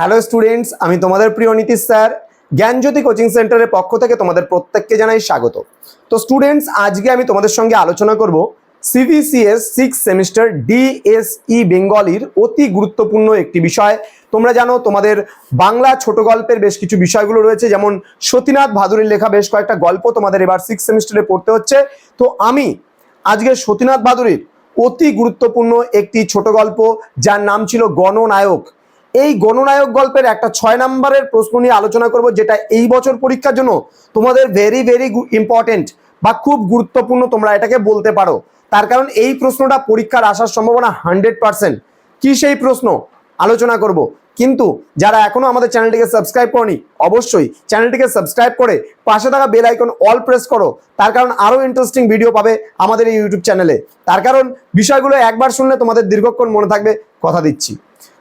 Hello students, আমি তোমাদের প্রিয় নীতিশ স্যার। জ্ঞানজ্যোতি কোচিং সেন্টারের পক্ষ থেকে তোমাদের প্রত্যেককে জানাই স্বাগত। তো স্টুডেন্টস, আজকে আমি তোমাদের সঙ্গে আলোচনা করব সিবিসিএস সিক্স সেমিস্টার ডিএসই বেঙ্গলির অতি গুরুত্বপূর্ণ একটি বিষয়। তোমরা জানো, তোমাদের বাংলা ছোট গল্পের বেশ কিছু বিষয়গুলো রয়েছে, যেমন সতীনাথ ভাদুরীর লেখা বেশ কয়েকটা গল্প তোমাদের এবার সিক্স সেমিস্টারে পড়তে হচ্ছে। তো আমি আজকে সতীনাথ ভাদুরীর অতি গুরুত্বপূর্ণ একটি ছোট গল্প, যার নাম ছিল গণনায়ক। এই গণনায়ক গল্পের একটা ছয় নম্বরের প্রশ্ন নিয়ে আলোচনা করব, যেটা এই বছর পরীক্ষার জন্য তোমাদের ভেরি ভেরি ইম্পর্টেন্ট বা খুব গুরুত্বপূর্ণ তোমরা এটাকে বলতে পারো। তার কারণ এই প্রশ্নটা পরীক্ষার আসার সম্ভাবনা হান্ড্রেড পার্সেন্ট কি সেই প্রশ্ন? আলোচনা করব। কিন্তু যারা এখনও আমাদের চ্যানেলটিকে সাবস্ক্রাইব করনি, অবশ্যই চ্যানেলটিকে সাবস্ক্রাইব করে পাশে থাকা বেল আইকন অল প্রেস করো। তার কারণ আরও ইন্টারেস্টিং ভিডিও পাবে আমাদের এই ইউটিউব চ্যানেলে তার কারণ বিষয়গুলো একবার শুনলে তোমাদের দীর্ঘক্ষণ মনে থাকবে। কথা দিচ্ছি।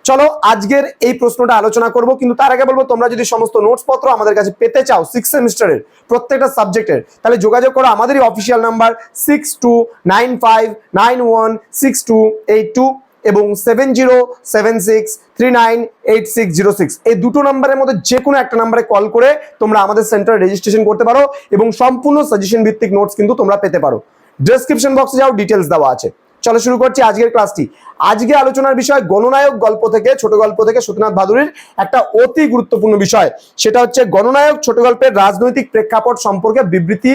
চলো আজকের এই প্রশ্নটা আলোচনা করব। কিন্তু তার আগে বলব, তোমরা যদি সমস্ত নোটস পত্র আমাদের কাছে পেতে চাও সিক্স সেমিস্টারের প্রত্যেকটা সাবজেক্টের তাহলে যোগাযোগ করো, আমাদেরই official number six two nine five nine one six two eight two এবং seven zero seven six three nine eight six zero six এই দুটো নাম্বারের মধ্যে যে কোনো একটা নাম্বারে কল করে তোমরা আমাদের সেন্টারে রেজিস্ট্রেশন করতে পারো এবং সম্পূর্ণ সাজেশন ভিত্তিক নোটস কিন্তু তোমরা পেতে পারো। ডেসক্রিপশন বক্সে যাও ডিটেলস দেওয়া আছে। চলো শুরু করছি আজকের ক্লাসটি। আজকে আলোচনার বিষয় গণনায়ক গল্প থেকে, ছোট গল্প থেকে সত্যনাথ ভাদুরীর একটা অতি গুরুত্বপূর্ণ বিষয়। সেটা হচ্ছে গণনায়ক ছোট গল্পের রাজনৈতিক প্রেক্ষাপট সম্পর্কে বিবৃতি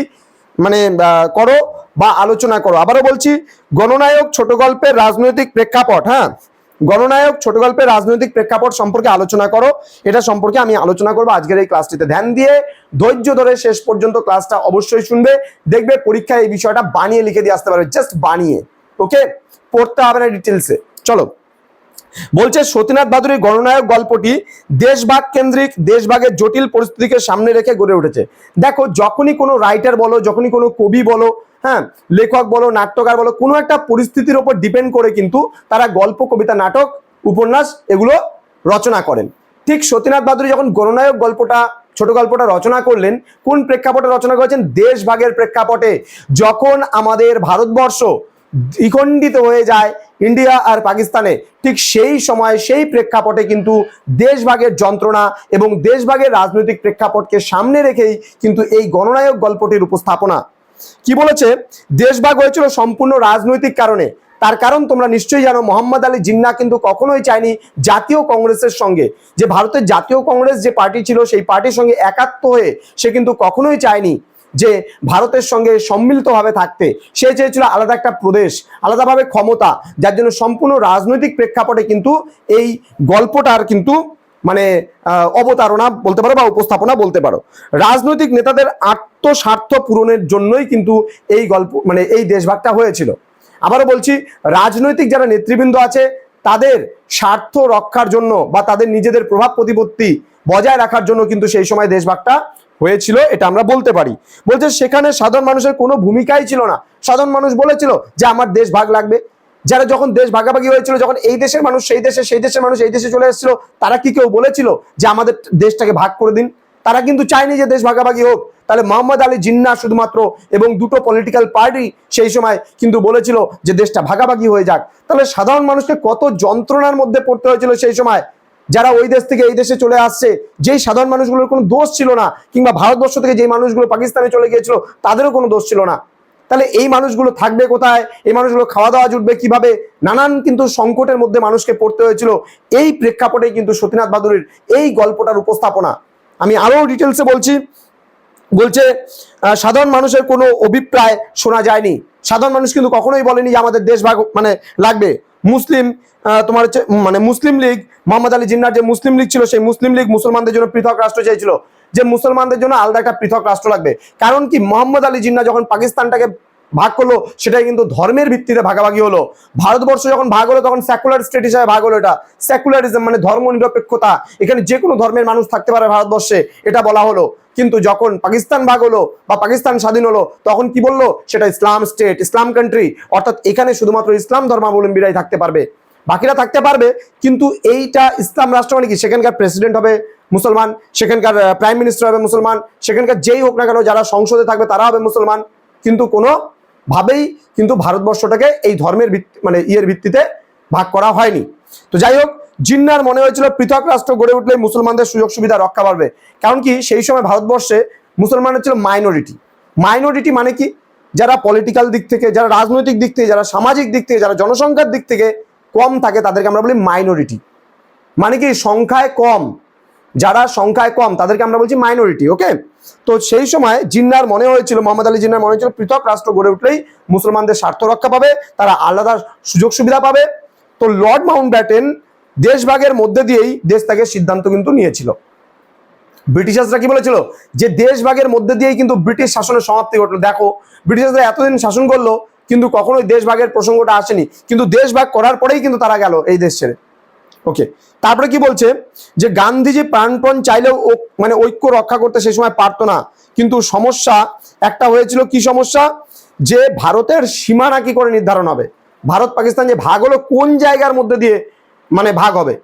মানে করো বা আলোচনা করো। আবারও বলছি, গণনায়ক ছোট গল্পের রাজনৈতিক প্রেক্ষাপট হ্যাঁ? গণনায়ক ছোট গল্পের রাজনৈতিক প্রেক্ষাপট সম্পর্কে আলোচনা করো। এটা সম্পর্কে আমি আলোচনা করব আজকের এই ক্লাসটিতে। ধ্যান দিয়ে ধৈর্য ধরে শেষ পর্যন্ত ক্লাসটা অবশ্যই শুনবে। দেখবে পরীক্ষায় এই বিষয়টা বানিয়ে লিখে দিয়ে আসতে পারবে। জাস্ট বানিয়ে। ওকে পড়তে হবে না ডিটেলসে চলো। বলছে সতীনাথ বাদুরীর গণনায়ক গল্পটি দেশভাগ কেন্দ্রিক, দেশভাগের জটিল পরিস্থিতিকে সামনে রেখে গড়ে উঠেছে। দেখো, যখনই কোনো রাইটার বলো, যখনই কোনো কবি বলো হ্যাঁ লেখক বলো, নাট্যকার বলো, কোনো একটা পরিস্থিতির ওপর ডিপেন্ড করে কিন্তু তারা গল্প, কবিতা, নাটক, উপন্যাস এগুলো রচনা করেন। ঠিক সতীনাথ বাদুরী যখন গণনায়ক গল্পটা, ছোট গল্পটা রচনা করলেন, কোন প্রেক্ষাপটে রচনা করেছেন? দেশভাগের প্রেক্ষাপটে। যখন আমাদের ভারতবর্ষ দ্বিখণ্ডিত হয়ে যায় ইন্ডিয়া আর পাকিস্তানে। ঠিক সেই সময় সেই প্রেক্ষাপটে কিন্তু দেশভাগের যন্ত্রণা এবং দেশভাগের রাজনৈতিক প্রেক্ষাপটকে সামনে রেখেই কিন্তু এই গণনায়ক গল্পটির উপস্থাপনা। কি বলেছে? দেশভাগ হয়েছিল সম্পূর্ণ রাজনৈতিক কারণে। তার কারণ তোমরা নিশ্চয়ই জানো, মোহাম্মদ আলী জিন্না কিন্তু কখনোই চায়নি জাতীয় কংগ্রেসের সঙ্গে। যে ভারতের জাতীয় কংগ্রেস যে পার্টি ছিল, সেই পার্টির সঙ্গে একাত্ম হয়ে সে কিন্তু কখনোই চায়নি। যে ভারতের সঙ্গে সম্মিলিতভাবে থাকতে, সে চেয়েছিল আলাদা একটা প্রদেশ, আলাদাভাবে ক্ষমতা, যার জন্য সম্পূর্ণ রাজনৈতিক প্রেক্ষাপটে কিন্তু এই গল্পটার কিন্তু মানে অবতারণা বলতে পারো বা উপস্থাপনা বলতে পারো। রাজনৈতিক নেতাদের আত্মস্বার্থ পূরণের জন্যই কিন্তু এই গল্প মানে এই দেশভাগটা হয়েছিল। আবারও বলছি, রাজনৈতিক যারা নেতৃবৃন্দ আছে, তাদের স্বার্থ রক্ষার জন্য বা তাদের নিজেদের প্রভাব প্রতিপত্তি বজায় রাখার জন্য কিন্তু সেই সময় দেশভাগটা হয়েছিল, এটা আমরা বলতে পারি। বলছে, সেখানে সাধারণ মানুষের কোনো ভূমিকাই ছিল না। সাধারণ মানুষ বলেছিল যে, আমার দেশ ভাগ লাগবে। যারা যখন দেশ ভাগাভাগি হয়েছিল, যখন এই দেশের মানুষ সেই দেশে, সেই দেশের মানুষ এই দেশে চলে এসেছিল, তারা কি কেউ বলেছিল যে, আমাদের দেশটাকে ভাগ করে দিন? তারা কিন্তু চায়নি যে, দেশ ভাগাভাগি হোক। তাহলে মোহাম্মদ আলী জিন্না শুধুমাত্র এবং দুটো পলিটিক্যাল পার্টি সেই সময় কিন্তু বলেছিল যে, দেশটা ভাগাভাগি হয়ে যাক। তাহলে সাধারণ মানুষকে কত যন্ত্রণার মধ্যে পড়তে হয়েছিল সেই সময়? যারা ওই দেশ থেকে এই দেশে চলে আসছে, যেই সাধারণ মানুষগুলোর কোনো দোষ ছিল না, কিংবা ভারতবর্ষ থেকে যেই মানুষগুলো পাকিস্তানে চলে গিয়েছিল, তাদেরও কোনো দোষ ছিল না। তাহলে এই মানুষগুলো থাকবে কোথায়? এই মানুষগুলো খাওয়া দাওয়া জুটবে কীভাবে? নানান কিন্তু সংকটের মধ্যে মানুষকে পড়তে হয়েছিল। এই প্রেক্ষাপটে কিন্তু সতীনাথ বাদুরীর এই গল্পটার উপস্থাপনা। আমি আরও ডিটেলসে বলছি। বলছে সাধারণ মানুষের কোনো অভিপ্রায় শোনা যায়নি। সাধারণ মানুষ কিন্তু কখনোই বলেনি যে আমাদের দেশ ভাগ মানে লাগবে। মুসলিম তোমার হচ্ছে মানে মুসলিম লীগ, মোহাম্মদ আলী জিন্নার যে মুসলিম লীগ ছিল, সেই মুসলিম লীগ মুসলমানদের জন্য পৃথক রাষ্ট্র চাইছিল। যে মুসলমানদের জন্য আলাদা একটা পৃথক রাষ্ট্র লাগবে। কারণ কি, মোহাম্মদ আলী জিন্না যখন পাকিস্তানটাকে ভাগ করল, সেটাই কিন্তু ধর্মের ভিত্তিতে ভাগাভাগি হলো। ভারতবর্ষ যখন ভাগ হলো, তখন সেকুলার স্টেট হিসাবে ভাগ হলো এটা। সেকুলারিজম মানে ধর্ম নিরপেক্ষতা এখানে যে কোনো ধর্মের মানুষ থাকতে পারে ভারতবর্ষে, এটা বলা হলো। কিন্তু যখন পাকিস্তান ভাগ হলো বা পাকিস্তান স্বাধীন হলো, তখন কি বলল? সেটা ইসলাম স্টেট ইসলাম কান্ট্রি অর্থাৎ এখানে শুধুমাত্র ইসলাম ধর্মাবলম্বীরাই থাকতে পারবে। বাকিরা থাকতে পারবে, কিন্তু এইটা ইসলাম রাষ্ট্র মানে কি? সেখানকার প্রেসিডেন্ট হবে মুসলমান, সেখানকার প্রাইম মিনিস্টার হবে মুসলমান, সেখানকার যেই হোক না কেন, যারা সংসদে থাকবে তারা হবে মুসলমান। কিন্তু কোনো ভাবেই কিন্তু ভারতবর্ষটাকে এই ধর্মের ভিত্তি মানে ইয়ের ভিত্তিতে ভাগ করা হয়নি। তো যাই হোক, জিন্নার মনে হয়েছিল পৃথক রাষ্ট্র গড়ে উঠলে মুসলমানদের সুযোগ সুবিধা রক্ষা পাবে কারণ কি, সেই সময় ভারতবর্ষে মুসলমানের ছিল মাইনরিটি মাইনরিটি মানে কি? যারা পলিটিক্যাল দিক থেকে, যারা রাজনৈতিক দিক থেকে, যারা সামাজিক দিক থেকে, যারা জনসংখ্যার দিক থেকে কম থাকে, তাদেরকে আমরা বলি মাইনরিটি মানে কি, সংখ্যায় কম। যারা সংখ্যায় কম, তাদেরকে আমরা বলছি মাইনরিটি ওকে তো সেই সময় জিন্নার মনে হয়েছিল, মোহাম্মদ আলী জিন্নার মনে হয়েছিল পৃথক রাষ্ট্র গড়ে উঠলেই মুসলমানদের স্বার্থ রক্ষা পাবে, তারা আলাদা সুযোগ সুবিধা পাবে। তো লর্ড মাউন্ট ব্যাটেন দেশভাগের মধ্যে দিয়েই দেশ ত্যাগের সিদ্ধান্ত কিন্তু নিয়েছিল। ব্রিটিশার্সরা কি বলেছিল? যে দেশভাগের মধ্যে দিয়েই কিন্তু ব্রিটিশ শাসনের সমাপ্তি ঘটলো। দেখো, ব্রিটিশার্সরা এতদিন শাসন করল, কিন্তু কখনোই দেশভাগের প্রসঙ্গটা আসেনি। কিন্তু দেশভাগ করার পরেই কিন্তু তারা গেল এই দেশ ছেড়ে। ওকে তারপরে কি বলছে? যে গান্ধীজি প্রাণপণ চাইলেও মানে ঐক্য রক্ষা করতে সেই সময় পারতো না। কিন্তু সমস্যা একটা হয়েছিল কি সমস্যা? যে ভারতের সীমানা কি করে নির্ধারণ হবে। ভারত পাকিস্তান যে ভাগ হলো কোন জায়গার মধ্যে দিয়ে মানে ভাগ হবে?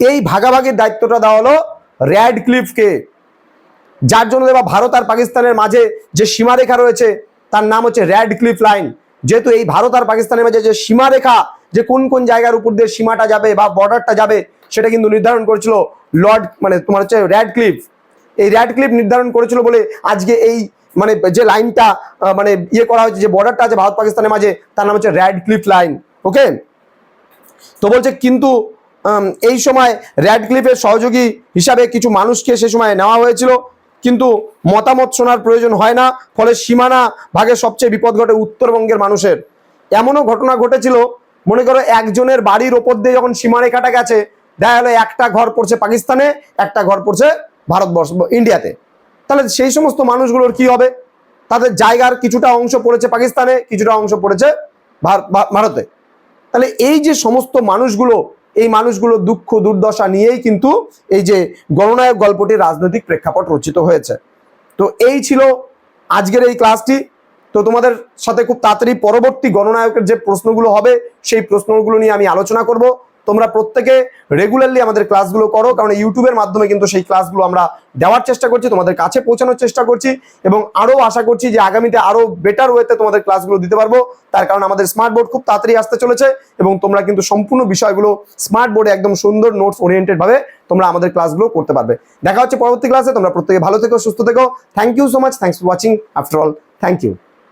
এই ভাগাভাগির দায়িত্বটা দেওয়া হলো র্যাড ক্লিফকে যার জন্য দেবা ভারত আর পাকিস্তানের মাঝে যে সীমারেখা রয়েছে, তার নাম হচ্ছে র্যাড ক্লিফ লাইন। যেহেতু এই ভারত আর পাকিস্তানের মাঝে যে সীমারেখা যে কোন কোন জায়গার উপর দিয়ে সীমাটা যাবে বা বর্ডারটা যাবে সেটা কিন্তু নির্ধারণ করেছিল লর্ড মানে তোমার হচ্ছে র্যাড ক্লিফ এই র্যাড ক্লিফ নির্ধারণ করেছিল বলে আজকে এই মানে যে লাইনটা মানে ইয়ে করা হয়েছে, যে বর্ডারটা আছে ভারত পাকিস্তানের মাঝে, তার নাম হচ্ছে র্যাড ক্লিফ লাইন, ওকে? তো বলছে কিন্তু এই সময় র্যাড ক্লিফের সহযোগী হিসাবে কিছু মানুষকে সে সময় নেওয়া হয়েছিল, কিন্তু মতামত শোনার প্রয়োজন হয় না, ফলে সীমানা ভাগে সবচেয়ে বিপদ ঘটে উত্তরবঙ্গের মানুষের। এমনও ঘটনা ঘটেছিল মনে করো একজনের বাড়ির ওপর দিয়ে যখন সীমারেখাটা গেছে, দেখা গেলো একটা ঘর পড়ছে পাকিস্তানে, একটা ঘর পড়ছে ভারতবর্ষ, ইন্ডিয়াতে। তাহলে সেই সমস্ত মানুষগুলোর কি হবে? তাদের জায়গার কিছুটা অংশ পড়েছে পাকিস্তানে, কিছুটা অংশ পড়েছে ভার- ভারতে। তাহলে এই যে সমস্ত মানুষগুলো, এই মানুষগুলো দুঃখ, দুর্দশা নিয়েই কিন্তু এই যে গণনায়ক গল্পটির রাজনৈতিক প্রেক্ষাপট রচিত হয়েছে। তো এই ছিল আজকের এই ক্লাসটি। তো তোমাদের সাথে খুব তাড়াতাড়ি পরবর্তী গণনায়কের যে প্রশ্নগুলো হবে, সেই প্রশ্নগুলো নিয়ে আমি আলোচনা করব। তোমরা প্রত্যেকে রেগুলারলি আমাদের ক্লাসগুলো করো, কারণ ইউটিউবের মাধ্যমে কিন্তু সেই ক্লাসগুলো আমরা দেওয়ার চেষ্টা করছি, তোমাদের কাছে পৌঁছানোর চেষ্টা করছি এবং আরও আশা করছি যে আগামীতে আরও বেটার ওয়েতে তোমাদের ক্লাসগুলো দিতে পারব। তার কারণ আমাদের স্মার্ট বোর্ড খুব তাড়াতাড়ি আসতে চলেছে এবং তোমরা কিন্তু সম্পূর্ণ বিষয়গুলো স্মার্ট বোর্ডে একদম সুন্দর নোটস ওরিয়েন্টেডভাবে তোমরা আমাদের ক্লাসগুলো করতে পারবে। দেখা হচ্ছে পরবর্তী ক্লাসে তোমরা প্রত্যেকে ভালো থেকো, সুস্থ থেকো। Thank you so much thanks for watching after all thank you